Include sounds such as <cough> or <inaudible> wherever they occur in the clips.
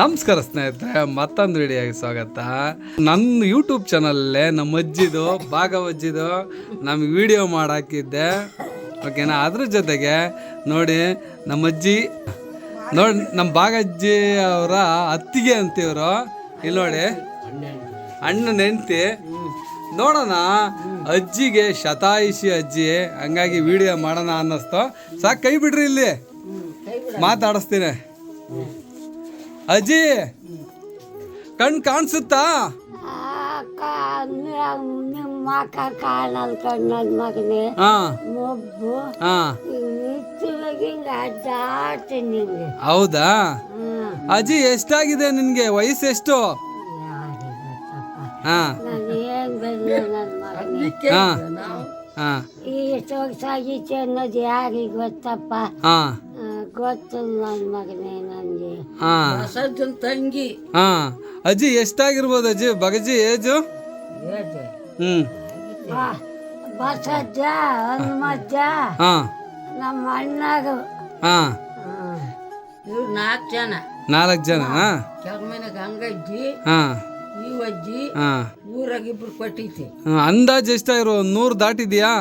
ನಮಸ್ಕಾರ ಸ್ನೇಹಿತರೆ, ಮತ್ತೊಂದು ವಿಡಿಯೋಗೆ ಸ್ವಾಗತ. ನನ್ನ ಯೂಟ್ಯೂಬ್ ಚಾನಲ್ಲೇ ನಮ್ಮ ಅಜ್ಜಿದು, ಭಾಗವಜ್ಜಿದು ನಮ್ಗೆ ವಿಡಿಯೋ ಮಾಡಾಕಿದ್ದೆ. ಓಕೆನಾ ಅದ್ರ ಜೊತೆಗೆ ನೋಡಿ ನಮ್ಮ ಅಜ್ಜಿ, ನೋಡಿ ನಮ್ಮ ಭಾಗಜ್ಜಿ ಅವರ ಅತ್ತಿಗೆ ಅಂತಿವ್ರು. ಇಲ್ಲಿ ನೋಡಿ. ಅಣ್ಣ ಹೆಂಡ್ತಿ ನೋಡೋಣ, ಅಜ್ಜಿಗೆ ಶತಾಯಿಷಿ ಅಜ್ಜಿ, ಹಂಗಾಗಿ ವಿಡಿಯೋ ಮಾಡೋಣ ಅನ್ನಿಸ್ತು. ಸಾಕು, ಕೈ ಬಿಡ್ರಿ ಇಲ್ಲಿ. ಮಾತಾಡಿಸ್ತೀನಿ. ಅಜ್ಜಿ ಕಣ್ ಕಾಣಿಸುತ್ತಾ? ಕಾಣಲ್ ಕಣ್ಣನ್ ಮಗನೇ ಹಾ ಮೊಬ್ಬು ಅಡ್ಡಾಡ್ತೀನಿ ಹೌದಾ? ಅಜ್ಜಿ ಎಷ್ಟಾಗಿದೆ ನಿನ್ಗೆ? ವಯಸ್ಸು ಎಷ್ಟು? ಈ ಆಗಿತ್ತು ಅನ್ನೋದು ಯಾರಿಗೆ ಗೊತ್ತಪ್ಪ? ಆ, ನನ್ನ ಮಗನೇ ನನಗೆ ಹಾ. ಸಜ್ಜನ ತಂಗಿ. ಹಾ. ಅಜ್ಜಿ ಎಷ್ಟಾಗಿರ್ಬೋದು ಅಜ್ಜಿ? ಬಗಜಿ ಏಜು? ಏಜು. ಹ್ಮ್. ಬಸಜ್ಜ ಹನುಮಜ್ಜ ಹಾ. ನಮ್ಮ ಅಣ್ಣಗ. ಹಾ. ಇವ್ರು ನಾಲ್ಕು ಜನ. ನಾಲ್ಕು ಜನ ಕೆಳಮನೆ ಗಂಗಜ್ಜಿ ಹಾ. ಈ ಅಜ್ಜಿ ಹಾ. ಊರಾಗ ಇಬ್ರು ಕೊಟ್ಟೈತಿ ಅಂದಾಜು ಎಷ್ಟಾಗಿರೋ ನೂರು ದಾಟಿದ್ಯಾ?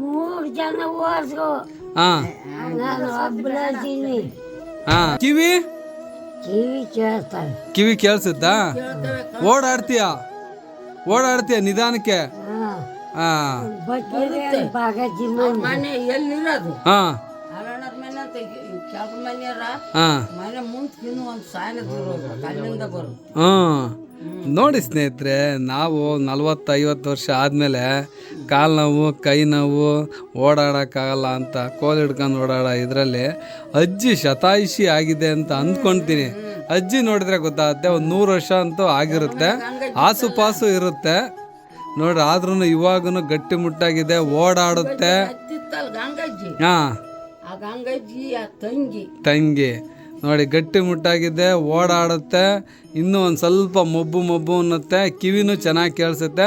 ಮೂರು ಜನ ಹೋದ್ರು ಹಾ. ನಾನು ಒಬ್ಬಳದ್ದೀನಿ ಹಾ. ಕಿವಿ? ಕಿವಿ ಕೇಳಿಸುತ್ತ ಕಿವಿ ಕೇಳಿಸುತ್ತಾ? ಕೇಳ್ತವೆ ಓಡಾಡ್ತೀಯ? ಓಡಾಡ್ತೀಯ ನಿಧಾನಕ್ಕೆ? ಹಾಂ. ಮನೆ ಎಲ್ಲಿರೋದು? ಹಾ. ನೋಡಿ ಸ್ನೇಹಿತರೆ ನಾವು ನಲ್ವತ್ತೈವತ್ತು ವರ್ಷ ಆದಮೇಲೆ ಕಾಲು ನೋವು ಕೈ ನೋವು ಓಡಾಡೋಕ್ಕಾಗಲ್ಲ ಅಂತ ಕೋಲ್ ಹಿಡ್ಕೊಂಡು ಓಡಾಡೋ ಇದರಲ್ಲಿ ಅಜ್ಜಿ ಶತಾಯುಷಿ ಆಗಿದೆ ಅಂತ ಅಂದ್ಕೊಳ್ತೀನಿ ಅಜ್ಜಿ ನೋಡಿದ್ರೆ ಗೊತ್ತಾಗುತ್ತೆ ಒಂದು ನೂರು ವರ್ಷ ಅಂತೂ ಆಗಿರುತ್ತೆ. ಆಸುಪಾಸು ಇರುತ್ತೆ. ನೋಡ್ರಿ ಆದ್ರೂ ಇವಾಗೂ ಗಟ್ಟಿಮುಟ್ಟಾಗಿದೆ ಓಡಾಡುತ್ತೆ. ಹತ್ತಿತ್ತಲ್ಲ ಗಂಗಜ್ಜಿ. ಹಾಂ. ತಂಗಿ. ನೋಡಿ ಗಟ್ಟಿ ಮುಟ್ಟಾಗಿದೆ ಓಡಾಡುತ್ತೆ ಇನ್ನೂ ಒಂದು ಸ್ವಲ್ಪ ಮೊಬ್ಬು ಮೊಬ್ಬು ಅನ್ನುತ್ತೆ ಕಿವಿನೂ ಚೆನ್ನಾಗಿ ಕೇಳಿಸುತ್ತೆ.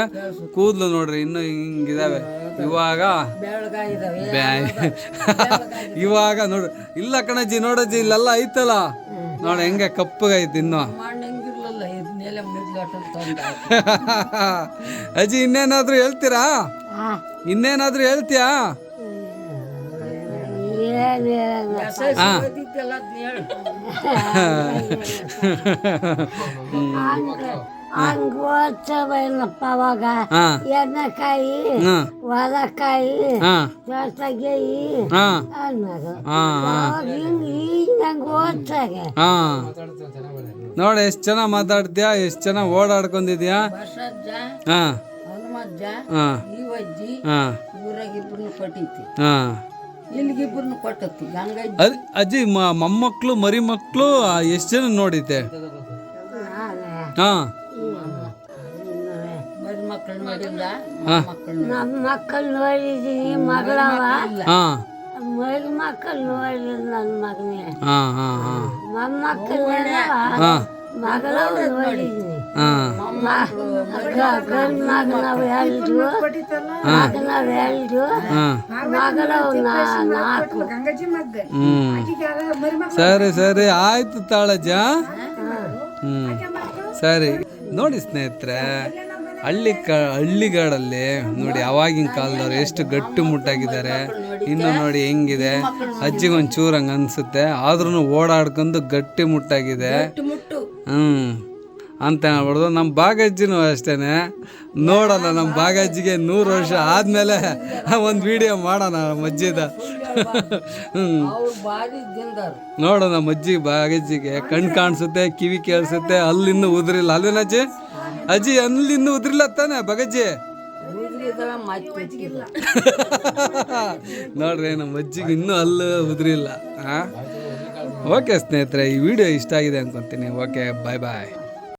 ಕೂದಲು ನೋಡ್ರಿ ಇನ್ನೂ ಹಿಂಗಿದಾವೆ. ಇವಾಗ <laughs> ಇವಾಗ ನೋಡು ಇಲ್ಲ ಕಣಜ್ಜಿ ನೋಡಜ್ಜಿ ಇಲ್ಲೆಲ್ಲ ಐತಲ್ಲ? ನೋಡಿ ಹೆಂಗೆ ಕಪ್ಪಗೈತಿ ಇನ್ನು. <laughs> ಅಜ್ಜಿ ಇನ್ನೇನಾದ್ರೂ ಹೇಳ್ತೀರಾ? ಇನ್ನೇನಾದ್ರೂ ಹೇಳ್ತೀಯಾ? ಹೇಳು. ಹಂಗ ಹಂಗ ಓದ್ಸವೇನಪ್ಪ ಅವಾಗ. ಹಾ. ಎಣ್ಣೆಕಾಯಿ ಹಾ. ಹೊಲಕಾಯಿ ಹಾ. ದೋಸೆಗೆಯಿ ಹಾ. ಅನ್ನೋದು. ಹಾ ಹಾ. ಹಿಂಗ ಈಗ ನಂಗೆ ಓದ್ಸಾಗೆ ಹಾ. ನೋಡಿ ಎಷ್ಟು ಚೆನ್ನಾಗಿ ಮಾತಾಡ್ತೀಯಾ ಎಷ್ಟು ಚೆನ್ನಾಗಿ ಓಡಾಡ್ಕೊಂಡಿದ್ಯಾ ಹಾಂ. ಹಾ. ಹಾ. ಹಾ. ಗಂಗಜ್ಜಿ ಅದ್ ಅಜ್ಜಿ ಮ- ಮೊಮ್ಮಕ್ಳು ಮರಿ ಮಕ್ಕಳು ಎಷ್ಟು ಜನ ನೋಡಿದ್ದೆ? ಹಾಂ ಹಾ. ಮರಿ ಮಕ್ಕಳು ನೋಡಿಲ್ಲ ಹಾ. ಮಕ್ಕಳು ನಮ್ಮ ಮಕ್ಕಳು ಮಗಳವ. ಹಾ. ಮರಿ ಮಕ್ಕಳು ನೋಡಿಲ್ಲ ನನ್ನ ಮಗನೇ. ಹಾ ಹಾ ಹಾ. ಮೊಮ್ಮಕ್ಕಳು ಹಾ. ಸರಿ ಸರಿ. ಆಯ್ತು ತಾಳಜ. ಹ್ಮ್. ಸರಿ. ನೋಡಿ ಸ್ನೇಹಿತರೆ ಹಳ್ಳಿ ಕ ಹಳ್ಳಿಗಾಡಲ್ಲಿ ನೋಡಿ ಅವಾಗಿನ ಕಾಲದವ್ರು ಎಷ್ಟು ಗಟ್ಟಿ ಮುಟ್ಟಾಗಿದ್ದಾರೆ. ಇನ್ನು ನೋಡಿ ಹೆಂಗಿದೆ. ಅಜ್ಜಿಗೆ ಒಂದು ಚೂರು ಹಂಗೆ ಅನಿಸುತ್ತೆ. ಆದ್ರೂ ಓಡಾಡ್ಕೊಂಡು ಗಟ್ಟಿ ಮುಟ್ಟಾಗಿದೆ. ಹ್ಮ್. ಅಂತ ಹೇಳ್ಬಾರ್ದು ನಮ್ಮ ಬಾಗಜ್ಜಿನೂ ಅಷ್ಟೇನೆ. ನೋಡೋಣ ನಮ್ಮ ಬಾಗಜ್ಜಿಗೆ ನೂರು ವರ್ಷ ಆದಮೇಲೆ ಒಂದು ವಿಡಿಯೋ ಮಾಡೋಣ ನಮ್ಮ ಅಜ್ಜಿದ ನೋಡೋಣ ಅವ್ರು ಭಾರಿ ನೋಡು ನಮ್ಮ ಅಜ್ಜಿ ಬಾಗಜ್ಜಿಗೆ ಕಣ್ಣು ಕಾಣಿಸುತ್ತೆ, ಕಿವಿ ಕೇಳಿಸುತ್ತೆ ಅಲ್ಲಿನ್ನೂ ಉದ್ರಿಲ್ಲ. ಅಲ್ವೇನ ಅಜ್ಜಿ? ಅಜ್ಜಿ ಅಲ್ಲಿನ್ನೂ ಉದುರಿಲ್ಲ ತಾನೆ ಬಗಜ್ಜಿ ನೋಡ್ರಿ, ನಮ್ಮ ಅಜ್ಜಿಗೆ ಇನ್ನೂ ಅಲ್ಲ ಉದ್ರಿಲ್ಲ. ಹಾಂ ಓಕೆ ಸ್ನೇಹಿತರೆ ಈ ವಿಡಿಯೋ ಇಷ್ಟ ಆಗಿದೆ ಅನ್ಕೊಂತೀನಿ. ಓಕೆ ಬಾಯ್ ಬಾಯ್